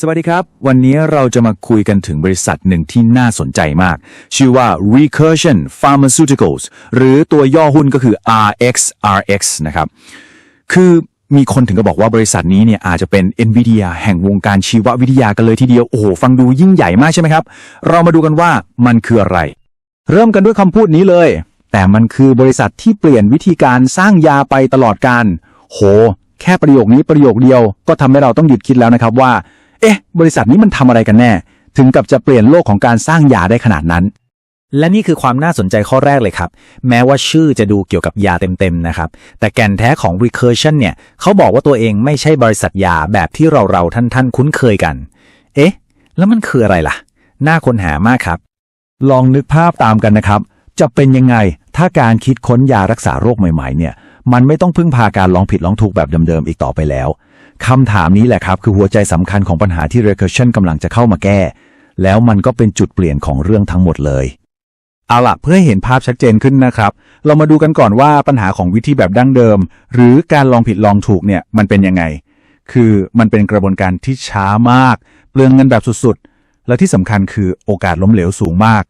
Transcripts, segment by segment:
สวัสดีครับ วันนี้เราจะมาคุยกันถึงบริษัทหนึ่งที่น่าสนใจมาก ชื่อว่า Recursion Pharmaceuticals หรือตัวย่อหุ้นก็คือ RXRX นะครับ คือมีคนถึงก็บอกว่าบริษัทนี้เนี่ยอาจจะเป็น NVIDIA แห่งวงการชีววิทยากันเลยทีเดียว โอ้โห ฟังดูยิ่งใหญ่มากใช่ไหมครับ เรามาดูกันว่ามันคืออะไร เริ่มกันด้วยคำพูดนี้เลย แต่มันคือบริษัทที่เปลี่ยนวิธีการสร้างยาไปตลอดการโห แค่ประโยคนี้ประโยคเดียว ก็ทำให้เราต้องหยุดคิดแล้วนะครับว่า เอ๊ะ บริษัทนี้มันทำอะไรกันแน่ ถึงกับจะเปลี่ยนโลกของการสร้างยาได้ขนาดนั้น และนี่คือความน่าสนใจข้อแรกเลยครับ แม้ว่าชื่อจะดูเกี่ยวกับยาเต็มๆนะครับ แต่แก่นแท้ของ Recursion เนี่ยเขาบอกว่าตัวเองไม่ใช่บริษัทยาแบบที่เราเราๆท่านๆ คุ้นเคยกัน เอ๊ะ แล้วมันคืออะไรล่ะ น่าค้นหามากครับ ลองนึกภาพตามกันนะครับ จะเป็นยังไงถ้าการคิดค้นยารักษาโรคใหม่ๆเนี่ย มันไม่ต้องพึ่งพาการลองผิดลองถูกแบบเดิมๆอีกต่อไปแล้ว คำถามนี้แหละครับ คือหัวใจสำคัญของปัญหาที่ Recursion กำลังจะเข้ามาแก้ แล้วมันก็เป็นจุดเปลี่ยนของเรื่องทั้งหมดเลย เอาล่ะเพื่อให้เห็นภาพชัดเจนขึ้นนะครับ เรามาดูกันก่อนว่าปัญหาของวิธีแบบดั้งเดิม หรือการลองผิดลองถูกเนี่ยมันเป็นยังไง คือมันเป็นกระบวนการที่ช้ามาก เปลืองเงินแบบสุดๆ และที่สำคัญคือโอกาสล้มเหลวสูงมาก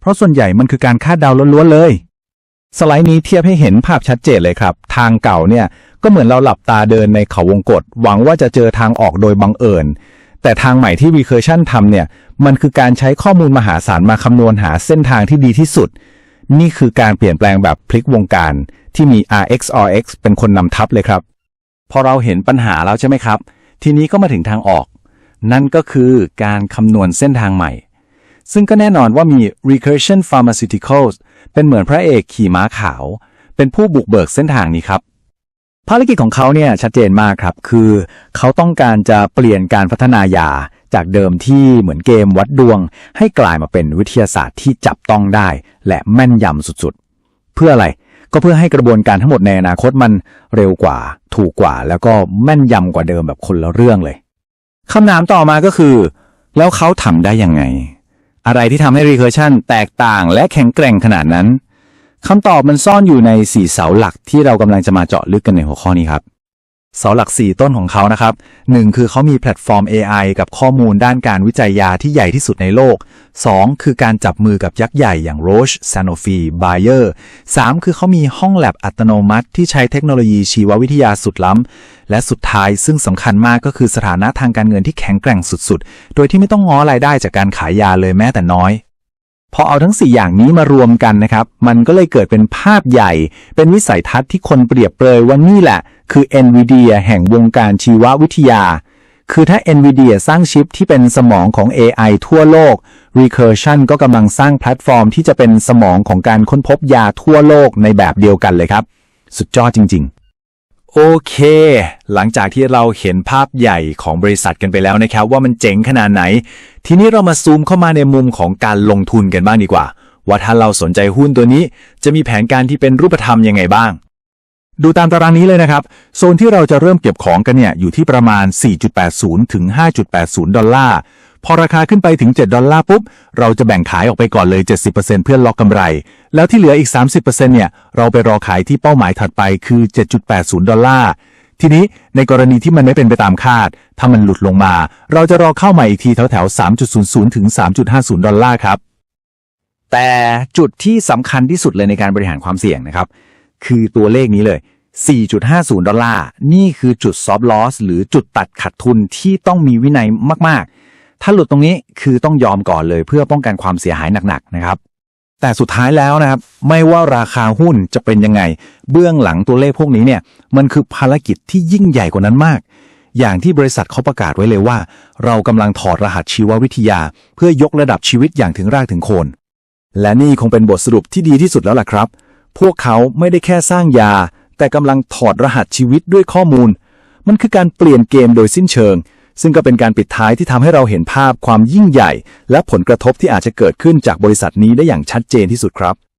เพราะส่วนใหญ่มันคือการคาดเดาล้วนๆเลย สไลด์นี้เทียบให้เห็นภาพชัดเจนเลยครับ ทางเก่าเนี่ยก็เหมือนเราหลับตาเดินในเขาวงกฏหวังว่าจะเจอทางออกโดยบังเอิญ แต่ทางใหม่ที่ Recursion ทำเนี่ย มันคือการใช้ข้อมูลมหาศาลมาคำนวณหาเส้นทางที่ดีที่สุด นี่คือการเปลี่ยนแปลงแบบพลิกวงการ ที่มี RXRX เป็นคนนำทัพเลยครับ พอเราเห็นปัญหาแล้วใช่ไหมครับ ทีนี้ก็มาถึงทางออก นั่นก็คือการคำนวณเส้นทางใหม่ ซึ่งก็แน่นอนว่ามี Recursion Pharmaceuticals เป็นเหมือนพระเอกขี่ม้าขาว เป็นผู้บุกเบิกเส้นทางนี้ครับ ภารกิจของเขาเนี่ยชัดเจนมากครับ คือ เขาต้องการจะเปลี่ยนการพัฒนายาจากเดิมที่เหมือนเกมวัดดวง ให้กลายมาเป็นวิทยาศาสตร์ที่จับต้องได้ และแม่นยำสุดๆ เพื่ออะไรก็เพื่อให้กระบวนการทั้งหมดในอนาคตมันเร็วกว่า ถูกกว่า แล้วก็แม่นยำกว่าเดิมแบบคนละเรื่องเลยคำถามต่อมาก็คือ แล้วเขาทำได้ยังไง อะไรที่ทำให้ Recursion แตกต่างและแข็งแกร่งขนาดนั้นคำตอบมันซ่อนอยู่ในสี่เสาหลักที่เรากำลังจะมาเจาะลึกกันในหัวข้อนี้ครับ เสาหลัก 4 ต้นของเขานะครับ 1 คือเขามีแพลตฟอร์ม AI กับข้อมูลด้านการวิจัยยาที่ใหญ่ที่สุดในโลก 2 คือการจับมือกับยักษ์ใหญ่อย่าง Roche, Sanofi, Bayer 3 คือเขามีห้องแลบอัตโนมัติที่ใช้เทคโนโลยีชีววิทยาสุดล้ำ และสุดท้ายซึ่งสำคัญมากก็คือสถานะทางการเงินที่แข็งแกร่งสุดๆ โดยที่ไม่ต้องง้อรายได้จากการขายยาเลยแม้แต่น้อยพอเอาทั้ง 4 อย่างนี้มารวมกันนะครับ มันก็เลยเกิดเป็นภาพใหญ่ เป็นวิสัยทัศน์ที่คนเปรียบเปรยว่านี่แหละ คือ NVIDIA แห่งวงการชีววิทยา คือถ้า NVIDIA สร้างชิปที่เป็นสมองของ AI ทั่วโลก Recursion ก็กำลังสร้างแพลตฟอร์มที่จะเป็นสมองของการค้นพบยาทั่วโลกในแบบเดียวกันเลยครับ สุดยอดจริง ๆโอเค หลังจากที่เราเห็นภาพใหญ่ของบริษัทกันไปแล้วนะครับ ว่ามันเจ๋งขนาดไหน ทีนี้เรามาซูมเข้ามาในมุมของการลงทุนกันบ้างดีกว่า ว่าถ้าเราสนใจหุ้นตัวนี้ จะมีแผนการที่เป็นรูปธรรมยังไงบ้าง ดูตามตารางนี้เลยนะครับ โซนที่เราจะเริ่มเก็บของกันเนี่ย อยู่ที่ประมาณ 4.80 ถึง 5.80 ดอลลาร์ พอราคาขึ้นไปถึง 7 ดอลลาร์ปุ๊บ เราจะแบ่งขายออกไปก่อนเลย 70%เพื่อล็อกกำไร แล้วที่เหลืออีก 30%เนี่ย เราไปรอขายที่เป้าหมายถัดไปคือ 7.80 ดอลลาร์ทีนี้ในกรณีที่มันไม่เป็นไปตามคาด ถ้ามันหลุดลงมา เราจะรอเข้าใหม่อีกทีแถวแถวๆ3.00 ถึง 3.50 ดอลลาร์ครับ แต่จุดที่สำคัญที่สุดเลยในการบริหารความเสี่ยงนะครับ คือตัวเลขนี้เลย 4.50 ดอลลาร์ นี่คือจุด stop loss หรือจุดตัดขาดทุนที่ต้องมีวินัยมาก ๆ ถ้าหลุดตรงนี้คือต้องยอมก่อนเลยเพื่อป้องกันความเสียหายหนัก ๆ นะครับ แต่สุดท้ายแล้วนะครับ ไม่ว่าราคาหุ้นจะเป็นยังไง เบื้องหลังตัวเลขพวกนี้เนี่ย มันคือภารกิจที่ยิ่งใหญ่กว่านั้นมาก อย่างที่บริษัทเขาประกาศไว้เลยว่า เรากำลังถอดรหัสชีววิทยา เพื่อยกระดับชีวิตอย่างถึงรากถึงโคน และนี่คงเป็นบทสรุปที่ดีที่สุดแล้วล่ะครับ พวกเขาไม่ได้แค่สร้างยา แต่กำลังถอดรหัสชีวิตด้วยข้อมูล มันคือการเปลี่ยนเกมโดยสิ้นเชิง ซึ่งก็เป็นการปิดท้ายที่ทำให้เราเห็นภาพความยิ่งใหญ่ และผลกระทบที่อาจจะเกิดขึ้นจากบริษัทนี้ได้อย่างชัดเจนที่สุดครับ